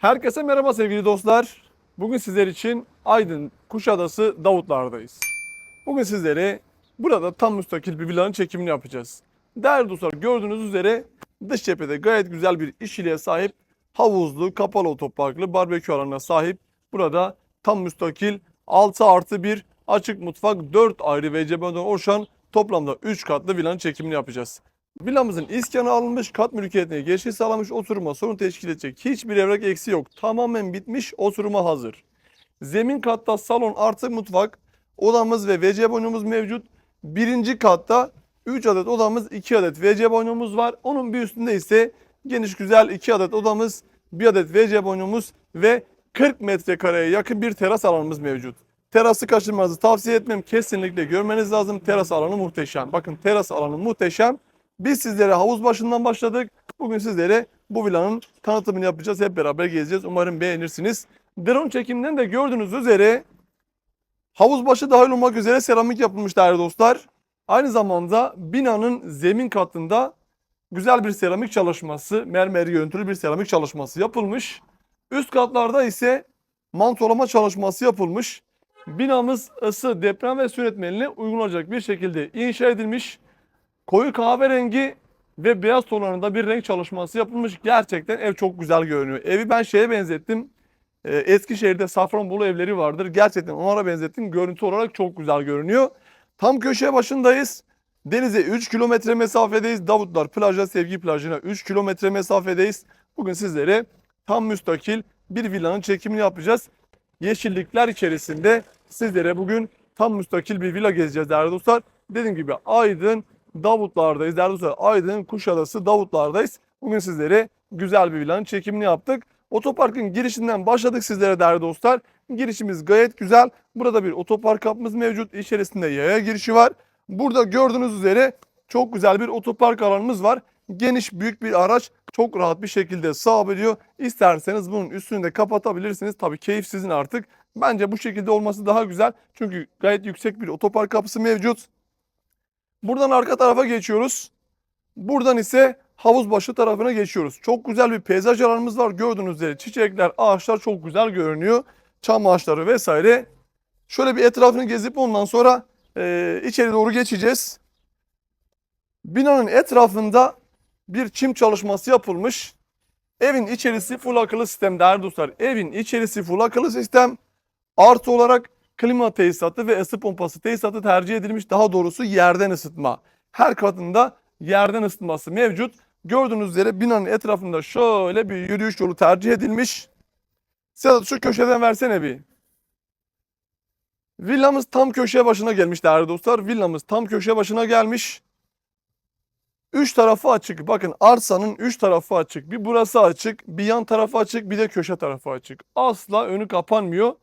Herkese merhaba sevgili dostlar. Bugün sizler için Aydın Kuşadası Davutlar'dayız. Bugün sizlere burada tam müstakil bir villanın çekimini yapacağız. Değerli dostlar gördüğünüz üzere dış cephede gayet güzel bir işçiliğe sahip havuzlu, kapalı otoparklı, barbekü alanına sahip burada tam müstakil 6 artı 1 açık mutfak 4 ayrı VCB'den oluşan toplamda 3 katlı villanın çekimini yapacağız. Villamızın iskanı alınmış, kat mülkiyetine geçiş sağlamış, oturuma sorun teşkil edecek hiçbir evrak eksi yok. Tamamen bitmiş, oturuma hazır. Zemin katta salon artı mutfak, odamız ve WC banyomuz mevcut. Birinci katta 3 adet odamız, 2 adet WC banyomuz var. Onun bir üstünde ise geniş güzel 2 adet odamız, 1 adet WC banyomuz ve 40 metrekareye yakın bir teras alanımız mevcut. Terası kaçırmanızı tavsiye etmem. Kesinlikle görmeniz lazım. Teras alanı muhteşem. Bakın teras alanı muhteşem. Biz sizlere havuz başından başladık. Bugün sizlere bu villanın tanıtımını yapacağız. Hep beraber gezeceğiz. Umarım beğenirsiniz. Drone çekiminden de gördüğünüz üzere havuz başı dahil olmak üzere seramik yapılmış değerli dostlar. Aynı zamanda binanın zemin katında güzel bir seramik çalışması, mermeri görüntülü bir seramik çalışması yapılmış. Üst katlarda ise mantolama çalışması yapılmış. Binamız ısı, deprem ve su olacak bir şekilde inşa edilmiş. Koyu kahverengi ve beyaz tonlarında bir renk çalışması yapılmış. Gerçekten ev çok güzel görünüyor. Evi ben şeye benzettim. Ee, Eskişehir'de Safranbolu evleri vardır. Gerçekten onlara benzettim. Görüntü olarak çok güzel görünüyor. Tam köşe başındayız. Denize 3 kilometre mesafedeyiz. Davutlar plaja, Sevgi plajına 3 kilometre mesafedeyiz. Bugün sizlere tam müstakil bir villanın çekimini yapacağız. Yeşillikler içerisinde sizlere bugün tam müstakil bir villa gezeceğiz değerli dostlar. Dediğim gibi Aydın Davutlar'dayız. Dostlar Aydın Kuşadası Davutlar'dayız. Bugün sizlere güzel bir villanın çekimini yaptık. Otoparkın girişinden başladık sizlere değerli dostlar. Girişimiz gayet güzel. Burada bir otopark kapımız mevcut. İçerisinde yaya girişi var. Burada gördüğünüz üzere çok güzel bir otopark alanımız var. Geniş büyük bir araç çok rahat bir şekilde sığabiliyor. İsterseniz bunun üstünü de kapatabilirsiniz. Tabii keyif sizin artık. Bence bu şekilde olması daha güzel. Çünkü gayet yüksek bir otopark kapısı mevcut. Buradan arka tarafa geçiyoruz. Buradan ise havuz başı tarafına geçiyoruz. Çok güzel bir peyzaj alanımız var. Gördüğünüz üzere çiçekler, ağaçlar çok güzel görünüyor. Çam ağaçları vesaire. Şöyle bir etrafını gezip ondan sonra e, içeri doğru geçeceğiz. Binanın etrafında bir çim çalışması yapılmış. Evin içerisi full akıllı sistem değerli dostlar. Evin içerisi full akıllı sistem. Artı olarak klima tesisatı ve ısı pompası tesisatı tercih edilmiş. Daha doğrusu yerden ısıtma. Her katında yerden ısıtması mevcut. Gördüğünüz üzere binanın etrafında şöyle bir yürüyüş yolu tercih edilmiş. Sedat şu köşeden versene bir. Villamız tam köşe başına gelmiş değerli dostlar. Villamız tam köşe başına gelmiş. Üç tarafı açık. Bakın arsanın üç tarafı açık. Bir burası açık, bir yan tarafı açık, bir de köşe tarafı açık. Asla önü kapanmıyor.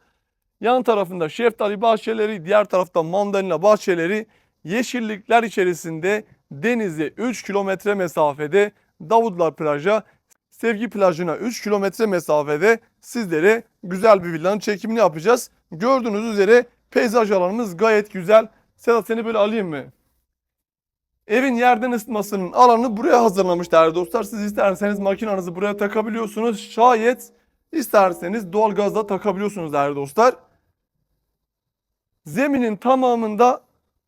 Yan tarafında şeftali bahçeleri, diğer tarafta mandalina bahçeleri, yeşillikler içerisinde denize 3 kilometre mesafede Davutlar plaja, Sevgi plajına 3 kilometre mesafede sizlere güzel bir villanın çekimini yapacağız. Gördüğünüz üzere peyzaj alanımız gayet güzel. Sedat seni böyle alayım mı? Evin yerden ısıtmasının alanı buraya hazırlamış değerli dostlar. Siz isterseniz makinanızı buraya takabiliyorsunuz. Şayet isterseniz doğalgazla takabiliyorsunuz değerli dostlar. Zeminin tamamında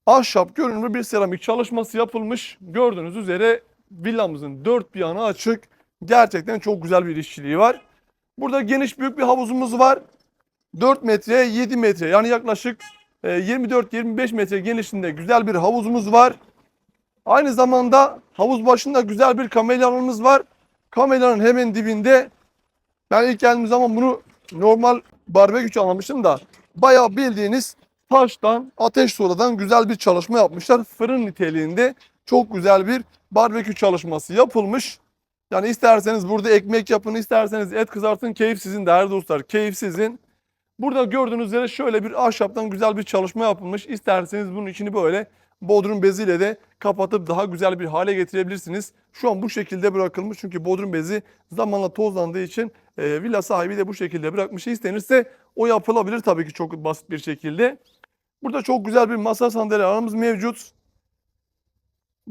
ahşap görünümlü bir seramik çalışması yapılmış. Gördüğünüz üzere villamızın dört bir yanı açık. Gerçekten çok güzel bir işçiliği var. Burada geniş büyük bir havuzumuz var. 4 metreye 7 metre yani yaklaşık e, 24-25 metre genişliğinde güzel bir havuzumuz var. Aynı zamanda havuz başında güzel bir kamelya alanımız var. Kamelyanın hemen dibinde ben ilk geldiğim zaman bunu normal barbekü almıştım da bayağı bildiğiniz taştan, ateş sodadan güzel bir çalışma yapmışlar. Fırın niteliğinde çok güzel bir barbekü çalışması yapılmış. Yani isterseniz burada ekmek yapın, isterseniz et kızartın. Keyif sizin değerli dostlar. Keyif sizin. Burada gördüğünüz üzere şöyle bir ahşaptan güzel bir çalışma yapılmış. İsterseniz bunun içini böyle bodrum beziyle de kapatıp daha güzel bir hale getirebilirsiniz. Şu an bu şekilde bırakılmış çünkü bodrum bezi zamanla tozlandığı için e, villa sahibi de bu şekilde bırakmış. İstenirse o yapılabilir tabii ki çok basit bir şekilde. Burada çok güzel bir masa sandalye alanımız mevcut.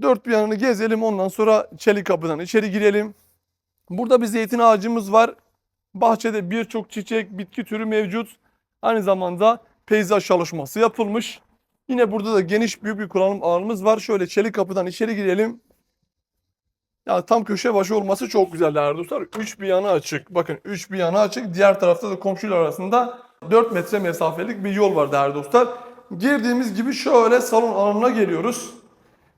Dört bir yanını gezelim ondan sonra çelik kapıdan içeri girelim. Burada bir zeytin ağacımız var. Bahçede birçok çiçek, bitki türü mevcut. Aynı zamanda peyzaj çalışması yapılmış. Yine burada da geniş büyük bir kullanım alanımız var. Şöyle çelik kapıdan içeri girelim. Ya tam köşe başı olması çok güzel değerli dostlar. Üç bir yanı açık. Bakın üç bir yanı açık. Diğer tarafta da komşular arasında 4 metre mesafelik bir yol var değerli dostlar. Girdiğimiz gibi şöyle salon alanına geliyoruz.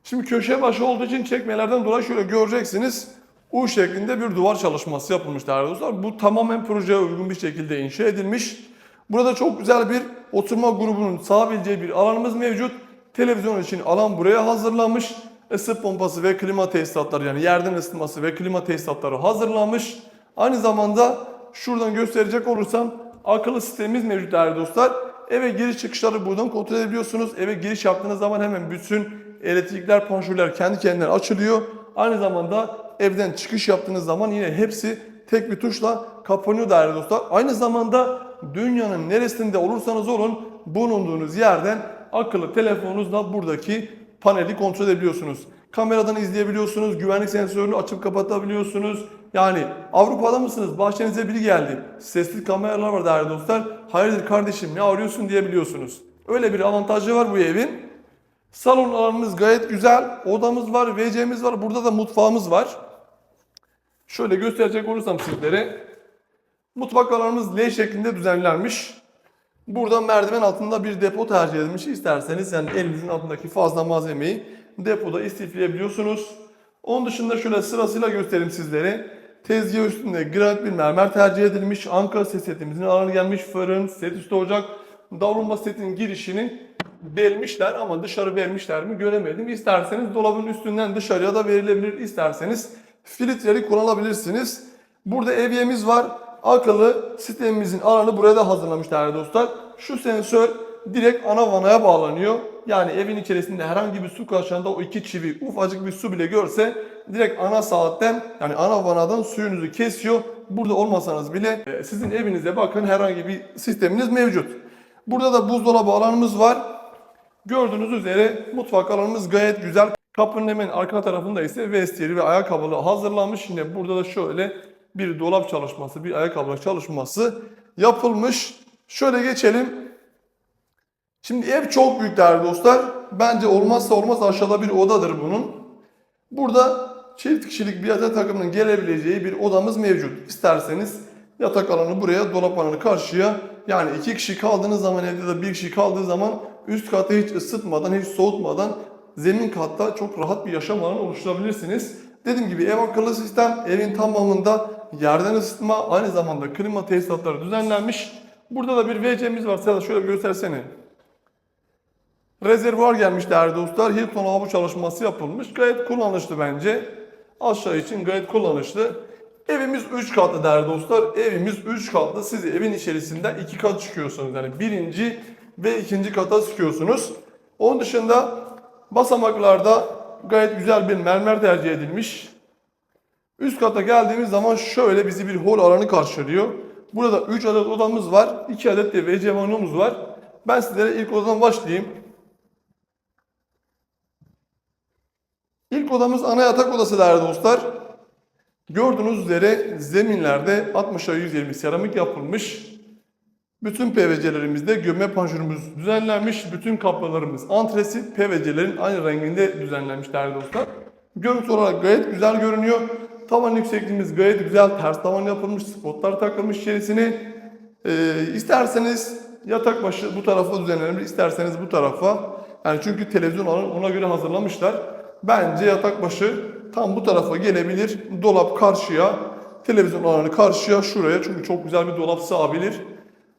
Şimdi köşe başı olduğu için çekmelerden dolayı şöyle göreceksiniz. U şeklinde bir duvar çalışması yapılmış değerli dostlar. Bu tamamen projeye uygun bir şekilde inşa edilmiş. Burada çok güzel bir oturma grubunun sığabileceği bir alanımız mevcut. Televizyon için alan buraya hazırlanmış. Isı pompası ve klima tesisatları yani yerden ısıtması ve klima tesisatları hazırlanmış. Aynı zamanda şuradan gösterecek olursam akıllı sistemimiz mevcut değerli dostlar. Eve giriş çıkışları buradan kontrol edebiliyorsunuz. Eve giriş yaptığınız zaman hemen bütün elektrikler, panjurlar kendi kendine açılıyor. Aynı zamanda evden çıkış yaptığınız zaman yine hepsi tek bir tuşla kapanıyor değerli dostlar. Aynı zamanda dünyanın neresinde olursanız olun bulunduğunuz yerden akıllı telefonunuzla buradaki paneli kontrol edebiliyorsunuz. Kameradan izleyebiliyorsunuz, güvenlik sensörünü açıp kapatabiliyorsunuz. Yani Avrupa'da mısınız? Bahçenize biri geldi. Sesli kameralar var değerli dostlar. Hayırdır kardeşim ne arıyorsun diyebiliyorsunuz. Öyle bir avantajı var bu evin. Salon alanımız gayet güzel. Odamız var, WC'miz var. Burada da mutfağımız var. Şöyle gösterecek olursam sizlere. Mutfak alanımız L şeklinde düzenlenmiş. Burada merdiven altında bir depo tercih edilmiş. İsterseniz yani elinizin altındaki fazla malzemeyi depoda istifleyebiliyorsunuz. Onun dışında şöyle sırasıyla göstereyim sizlere. Tezgah üstünde granit bir mermer tercih edilmiş. Ankara set setimizin alanı gelmiş. Fırın, set üstü ocak. Davulma setin girişini vermişler ama dışarı vermişler mi göremedim. İsterseniz dolabın üstünden dışarıya da verilebilir. İsterseniz filtreleri kullanabilirsiniz. Burada evyemiz var. Akıllı sistemimizin alanı buraya da hazırlamış değerli dostlar. Şu sensör direkt ana vanaya bağlanıyor. Yani evin içerisinde herhangi bir su kaçağında o iki çivi ufacık bir su bile görse direkt ana saatten yani ana vanadan suyunuzu kesiyor. Burada olmasanız bile e, sizin evinize bakın herhangi bir sisteminiz mevcut. Burada da buzdolabı alanımız var. Gördüğünüz üzere mutfak alanımız gayet güzel. Kapının hemen arka tarafında ise vestiyeri ve ayakkabılı hazırlanmış. Yine burada da şöyle bir dolap çalışması, bir ayakkabı çalışması yapılmış. Şöyle geçelim. Şimdi ev çok büyük değerli dostlar. Bence olmazsa olmaz aşağıda bir odadır bunun. Burada çift kişilik bir yatak takımının gelebileceği bir odamız mevcut. İsterseniz yatak alanı buraya, dolap alanı karşıya. Yani iki kişi kaldığınız zaman evde de bir kişi kaldığı zaman üst katı hiç ısıtmadan, hiç soğutmadan zemin katta çok rahat bir yaşam alanı oluşturabilirsiniz. Dediğim gibi ev akıllı sistem evin tamamında yerden ısıtma aynı zamanda klima tesisatları düzenlenmiş. Burada da bir WC'miz var. Seda şöyle bir göstersene. Rezervuar gelmiş değerli dostlar. Hilton lavabo çalışması yapılmış. Gayet kullanışlı bence. Aşağı için gayet kullanışlı. Evimiz 3 katlı değerli dostlar. Evimiz 3 katlı. Siz evin içerisinde 2 kat çıkıyorsunuz. Yani birinci ve ikinci kata çıkıyorsunuz. Onun dışında basamaklarda gayet güzel bir mermer tercih edilmiş. Üst kata geldiğimiz zaman şöyle bizi bir hol alanı karşılıyor. Burada 3 adet odamız var. 2 adet de WC var. Ben sizlere ilk odadan başlayayım. İlk odamız ana yatak odası değerli dostlar. Gördüğünüz üzere zeminlerde 60'a 120 seramik yapılmış. Bütün PVC'lerimizde gömme panjurumuz düzenlenmiş. Bütün kapılarımız antresit PVC'lerin aynı renginde düzenlenmiş değerli dostlar. Görüntü olarak gayet güzel görünüyor. Tavan yüksekliğimiz gayet güzel. Ters tavan yapılmış. Spotlar takılmış içerisine. Ee, isterseniz yatak başı bu tarafa düzenlenir. isterseniz bu tarafa. Yani çünkü televizyon alanı ona göre hazırlamışlar. Bence yatak başı tam bu tarafa gelebilir. Dolap karşıya. Televizyon alanı karşıya şuraya. Çünkü çok güzel bir dolap sığabilir.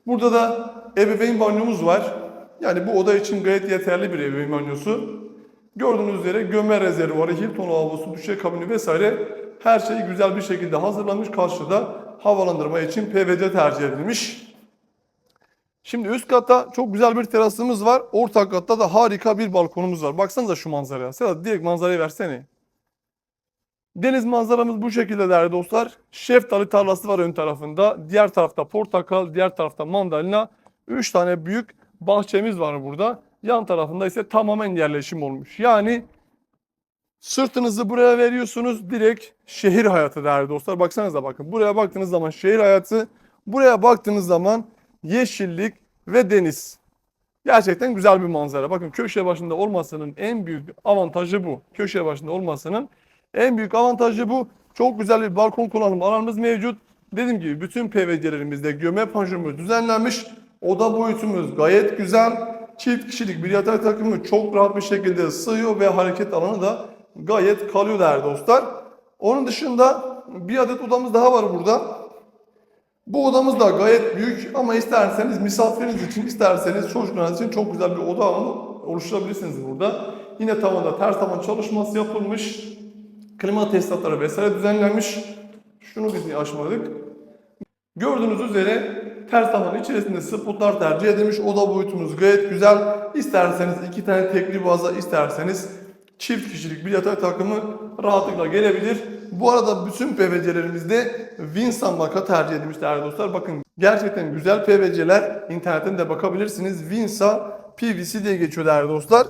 Burada da ebeveyn banyomuz var. Yani bu oda için gayet yeterli bir ebeveyn banyosu. Gördüğünüz üzere gömme rezervuarı, Hilton lavabosu, düşey kabini vesaire her şey güzel bir şekilde hazırlanmış. Karşıda havalandırma için PVC tercih edilmiş. Şimdi üst katta çok güzel bir terasımız var. Orta katta da harika bir balkonumuz var. Baksanıza şu manzaraya. Sedat direkt manzarayı versene. Deniz manzaramız bu şekilde değerli dostlar. Şeftali tarlası var ön tarafında. Diğer tarafta portakal, diğer tarafta mandalina. 3 tane büyük bahçemiz var burada. Yan tarafında ise tamamen yerleşim olmuş. Yani Sırtınızı buraya veriyorsunuz. Direkt şehir hayatı değerli dostlar. Baksanıza bakın. Buraya baktığınız zaman şehir hayatı. Buraya baktığınız zaman yeşillik ve deniz. Gerçekten güzel bir manzara. Bakın köşe başında olmasının en büyük avantajı bu. Köşe başında olmasının en büyük avantajı bu. Çok güzel bir balkon kullanım alanımız mevcut. Dediğim gibi bütün PVC'lerimizde göme panjurumuz düzenlenmiş. Oda boyutumuz gayet güzel. Çift kişilik bir yatak takımı çok rahat bir şekilde sığıyor ve hareket alanı da gayet kalıyor değerli dostlar. Onun dışında bir adet odamız daha var burada. Bu odamız da gayet büyük ama isterseniz misafiriniz için, isterseniz çocuklarınız için çok güzel bir oda oluşturabilirsiniz burada. Yine tavanda ters tavan çalışması yapılmış. Klima tesisatları vesaire düzenlenmiş. Şunu biz niye açmadık? Gördüğünüz üzere ters tavan içerisinde spotlar tercih edilmiş. Oda boyutumuz gayet güzel. İsterseniz iki tane tekli baza, isterseniz çift kişilik bir yatak takımı rahatlıkla gelebilir. Bu arada bütün PVC'lerimizde Winsan marka tercih edilmiş değerli dostlar. Bakın gerçekten güzel PVC'ler. internetten de bakabilirsiniz. Winsa PVC diye geçiyor değerli dostlar.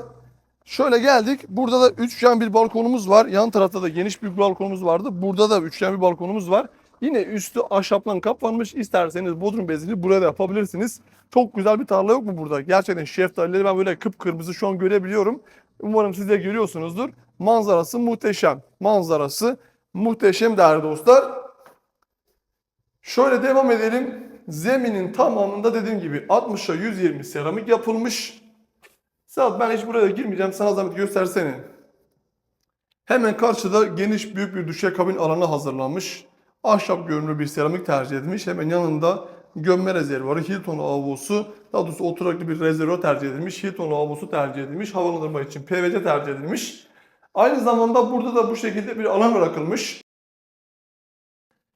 Şöyle geldik. Burada da üçgen bir balkonumuz var. Yan tarafta da geniş bir balkonumuz vardı. Burada da üçgen bir balkonumuz var. Yine üstü ahşapla kaplanmış. İsterseniz bodrum bezini buraya da yapabilirsiniz. Çok güzel bir tarla yok mu burada? Gerçekten şeftalileri ben böyle kıpkırmızı şu an görebiliyorum. Umarım siz de görüyorsunuzdur. Manzarası muhteşem. Manzarası muhteşem değerli dostlar. Şöyle devam edelim. Zeminin tamamında dediğim gibi 60'a 120 seramik yapılmış. Sedat ben hiç buraya girmeyeceğim. Sana zahmet göstersene. Hemen karşıda geniş büyük bir düşekabin alanı hazırlanmış. Ahşap görünümlü bir seramik tercih edilmiş. Hemen yanında gömme rezervuarı, Hilton lavabosu, daha doğrusu oturaklı bir rezervuar tercih edilmiş. Hilton lavabosu tercih edilmiş. Havalandırma için PVC tercih edilmiş. Aynı zamanda burada da bu şekilde bir alan bırakılmış.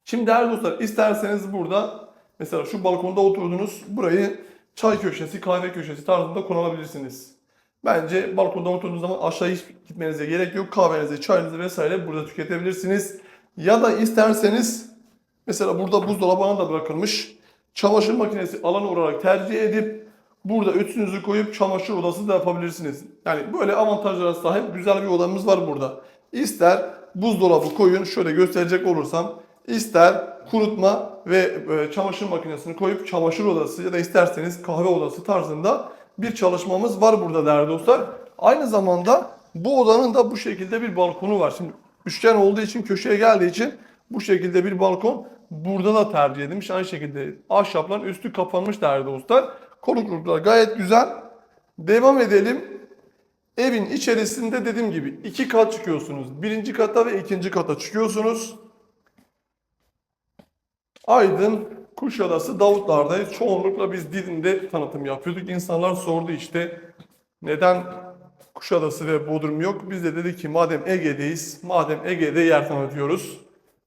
Şimdi değerli dostlar isterseniz burada mesela şu balkonda oturdunuz burayı çay köşesi, kahve köşesi tarzında kullanabilirsiniz. Bence balkonda oturduğunuz zaman aşağı hiç gitmenize gerek yok. Kahvenizi, çayınızı vesaire burada tüketebilirsiniz. Ya da isterseniz mesela burada buzdolabı da bırakılmış. Çamaşır makinesi alanı olarak tercih edip burada ütünüzü koyup çamaşır odası da yapabilirsiniz. Yani böyle avantajlara sahip güzel bir odamız var burada. İster buzdolabı koyun şöyle gösterecek olursam ister kurutma ve e, çamaşır makinesini koyup çamaşır odası ya da isterseniz kahve odası tarzında bir çalışmamız var burada değerli dostlar. Aynı zamanda bu odanın da bu şekilde bir balkonu var. Şimdi üçgen olduğu için köşeye geldiği için bu şekilde bir balkon burada da tercih edilmiş. Aynı şekilde ahşapların üstü kapanmış değerli dostlar. Konuklar gayet güzel. Devam edelim. Evin içerisinde dediğim gibi iki kat çıkıyorsunuz. Birinci kata ve ikinci kata çıkıyorsunuz. Aydın, Kuşadası, Davutlar'dayız. Çoğunlukla biz Didim'de tanıtım yapıyorduk. İnsanlar sordu işte neden Kuşadası ve Bodrum yok? Biz de dedik ki madem Ege'deyiz, madem Ege'de yer tanıtıyoruz.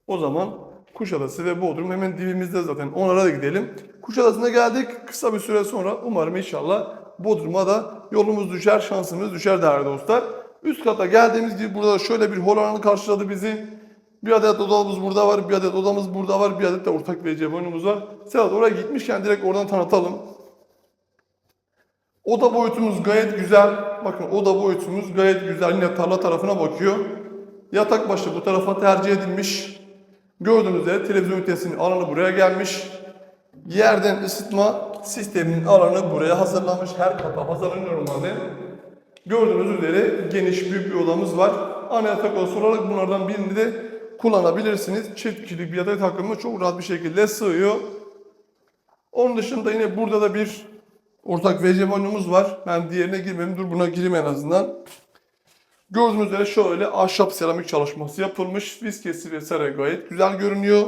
O zaman Kuşadası ve Bodrum hemen dibimizde zaten. Onlara da gidelim. Kuşadası'na geldik. Kısa bir süre sonra umarım inşallah Bodrum'a da yolumuz düşer, şansımız düşer değerli dostlar. Üst kata geldiğimiz gibi burada şöyle bir hol alanı karşıladı bizi. Bir adet odamız burada var, bir adet odamız burada var, bir adet de ortak VC boyunumuz var. Sedat oraya gitmişken direkt oradan tanıtalım. Oda boyutumuz gayet güzel. Bakın oda boyutumuz gayet güzel. Yine tarla tarafına bakıyor. Yatak başı bu tarafa tercih edilmiş. Gördüğünüz üzere televizyon ünitesinin alanı buraya gelmiş. Yerden ısıtma sisteminin alanı buraya hazırlanmış. Her kata hazırlanıyor normalde. Gördüğünüz üzere geniş büyük bir odamız var. Ana yatak odası olarak bunlardan birini de kullanabilirsiniz. Çift kişilik bir yatak takımı çok rahat bir şekilde sığıyor. Onun dışında yine burada da bir ortak WC banyomuz var. Ben diğerine girmem. Dur buna gireyim en azından. Gördüğünüz üzere şöyle ahşap seramik çalışması yapılmış. Viskesi vesaire gayet güzel görünüyor.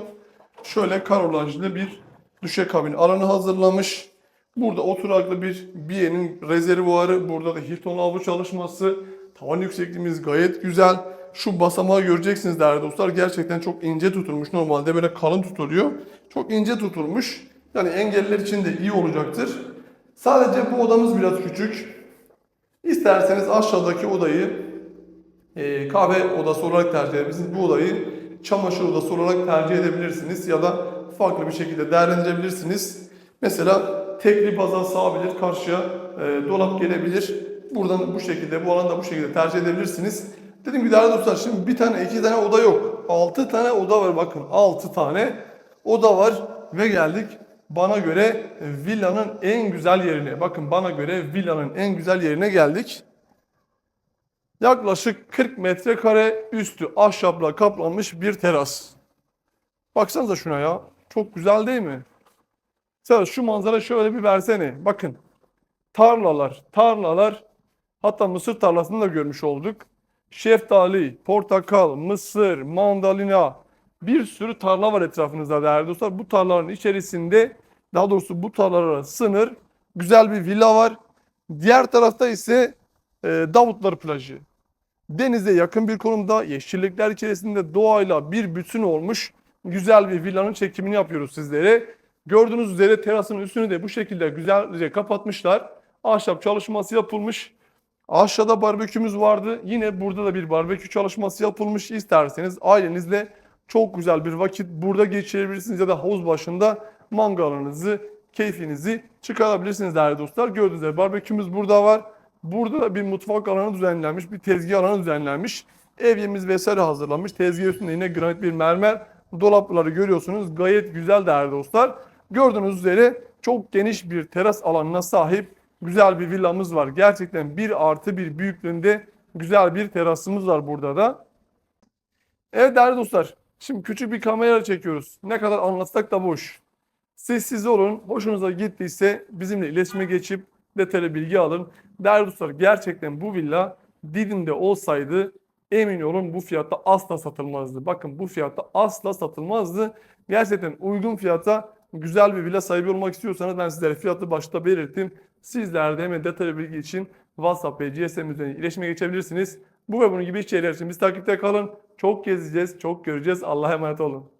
Şöyle karolajlı bir düşekabin alanı hazırlamış. Burada oturaklı bir Biye'nin rezervuarı. Burada da Hilton lavabo çalışması. Tavan yüksekliğimiz gayet güzel. Şu basamağı göreceksiniz değerli dostlar. Gerçekten çok ince tutulmuş. Normalde böyle kalın tutuluyor. Çok ince tutulmuş. Yani engelliler için de iyi olacaktır. Sadece bu odamız biraz küçük. İsterseniz aşağıdaki odayı e, kahve odası olarak tercih edebilirsiniz. Bu odayı çamaşır odası olarak tercih edebilirsiniz ya da farklı bir şekilde değerlendirebilirsiniz. Mesela tekli baza sağabilir, karşıya e, dolap gelebilir. Buradan bu şekilde, bu alanda bu şekilde tercih edebilirsiniz. Dedim ki değerli dostlar şimdi bir tane iki tane oda yok. Altı tane oda var bakın. Altı tane oda var ve geldik bana göre villanın en güzel yerine. Bakın bana göre villanın en güzel yerine geldik. Yaklaşık 40 metrekare üstü ahşapla kaplanmış bir teras. Baksanıza şuna ya. Çok güzel değil mi? Sen şu manzara şöyle bir versene. Bakın. Tarlalar, tarlalar. Hatta mısır tarlasını da görmüş olduk. Şeftali, portakal, mısır, mandalina. Bir sürü tarla var etrafınızda değerli dostlar. Bu tarlaların içerisinde daha doğrusu bu tarlalara sınır güzel bir villa var. Diğer tarafta ise e, Davutlar plajı. Denize yakın bir konumda yeşillikler içerisinde doğayla bir bütün olmuş güzel bir villanın çekimini yapıyoruz sizlere. Gördüğünüz üzere terasın üstünü de bu şekilde güzelce kapatmışlar. Ahşap çalışması yapılmış. Aşağıda barbekümüz vardı. Yine burada da bir barbekü çalışması yapılmış. İsterseniz ailenizle çok güzel bir vakit burada geçirebilirsiniz ya da havuz başında mangalınızı, keyfinizi çıkarabilirsiniz değerli dostlar. Gördüğünüz üzere barbekümüz burada var. Burada da bir mutfak alanı düzenlenmiş, bir tezgah alanı düzenlenmiş. Evyemiz vesaire hazırlanmış. Tezgah üstünde yine granit bir mermer dolapları görüyorsunuz. Gayet güzel değerli dostlar. Gördüğünüz üzere çok geniş bir teras alanına sahip güzel bir villamız var. Gerçekten bir artı bir büyüklüğünde güzel bir terasımız var burada da. Evet değerli dostlar. Şimdi küçük bir kamera çekiyoruz. Ne kadar anlatsak da boş. Sessiz olun. Hoşunuza gittiyse bizimle iletişime geçip detaylı bilgi alın. Değerli dostlar gerçekten bu villa Didim'de olsaydı emin olun bu fiyatta asla satılmazdı. Bakın bu fiyatta asla satılmazdı. Gerçekten uygun fiyata güzel bir villa sahibi olmak istiyorsanız ben sizlere fiyatı başta belirttim. Sizler de hemen detaylı bilgi için WhatsApp ve GSM üzerinden iletişime geçebilirsiniz. Bu ve bunun gibi içerikler için biz takipte kalın. Çok gezeceğiz, çok göreceğiz. Allah'a emanet olun.